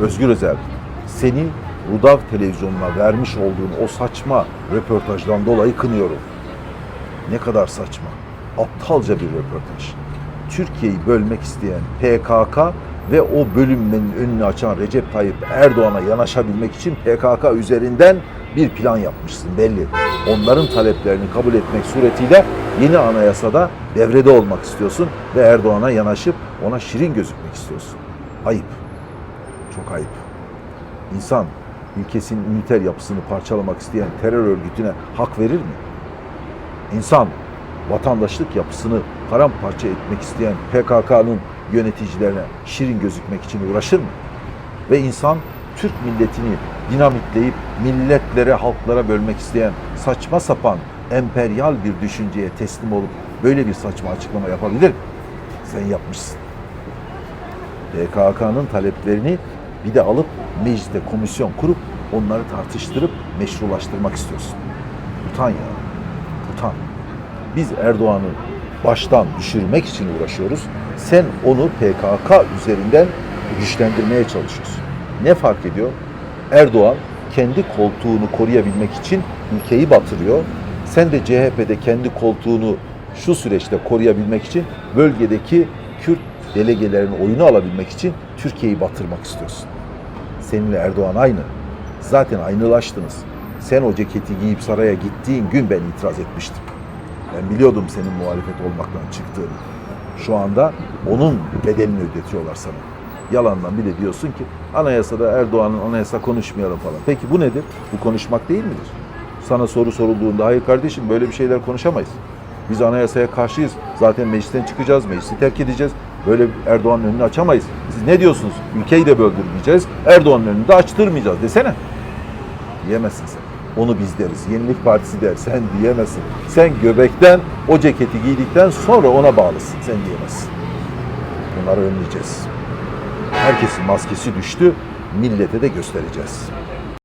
Özgür Özel, seni Rudav televizyonuna vermiş olduğun o saçma röportajdan dolayı kınıyorum. Ne kadar saçma. Aptalca bir röportaj. Türkiye'yi bölmek isteyen PKK ve o bölünmenin önünü açan Recep Tayyip Erdoğan'a yanaşabilmek için PKK üzerinden bir plan yapmışsın belli. Onların taleplerini kabul etmek suretiyle yeni anayasada devrede olmak istiyorsun ve Erdoğan'a yanaşıp ona şirin gözükmek istiyorsun. Ayıp. Çok ayıp. İnsan ülkesinin üniter yapısını parçalamak isteyen terör örgütüne hak verir mi? İnsan vatandaşlık yapısını paramparça etmek isteyen PKK'nın yöneticilerine şirin gözükmek için uğraşır mı? Ve insan Türk milletini dinamitleyip milletlere, halklara bölmek isteyen saçma sapan emperyal bir düşünceye teslim olup böyle bir saçma açıklama yapabilir mi? Sen yapmışsın. PKK'nın taleplerini bir de alıp mecliste komisyon kurup onları tartıştırıp meşrulaştırmak istiyorsun. Utan ya. Utan. Biz Erdoğan'ı baştan düşürmek için uğraşıyoruz. Sen onu PKK üzerinden güçlendirmeye çalışıyorsun. Ne fark ediyor? Erdoğan kendi koltuğunu koruyabilmek için ülkeyi batırıyor. Sen de CHP'de kendi koltuğunu şu süreçte koruyabilmek için bölgedeki Kürt delegelerin oyunu alabilmek için Türkiye'yi batırmak istiyorsun. Seninle Erdoğan aynı. Zaten aynılaştınız. Sen o ceketi giyip saraya gittiğin gün ben itiraz etmiştim. Ben biliyordum senin muhalefet olmaktan çıktığını. Şu anda onun bedelini ödetiyorlar sana. Yalandan bir de diyorsun ki anayasada Erdoğan'ın anayasa konuşmayalım falan. Peki bu nedir? Bu konuşmak değil midir? Sana soru sorulduğunda hayır kardeşim böyle bir şeyler konuşamayız. Biz anayasaya karşıyız. Zaten meclisten çıkacağız, meclisi terk edeceğiz. Böyle Erdoğan'ın önünü açamayız. Siz ne diyorsunuz? Ülkeyi de böldürmeyeceğiz. Erdoğan'ın önünü de açtırmayacağız desene. Diyemezsin sen. Onu biz deriz. Yenilik Partisi der. Sen diyemezsin. Sen göbekten o ceketi giydikten sonra ona bağlısın. Sen diyemezsin. Bunları önleyeceğiz. Herkesin maskesi düştü. Millete de göstereceğiz.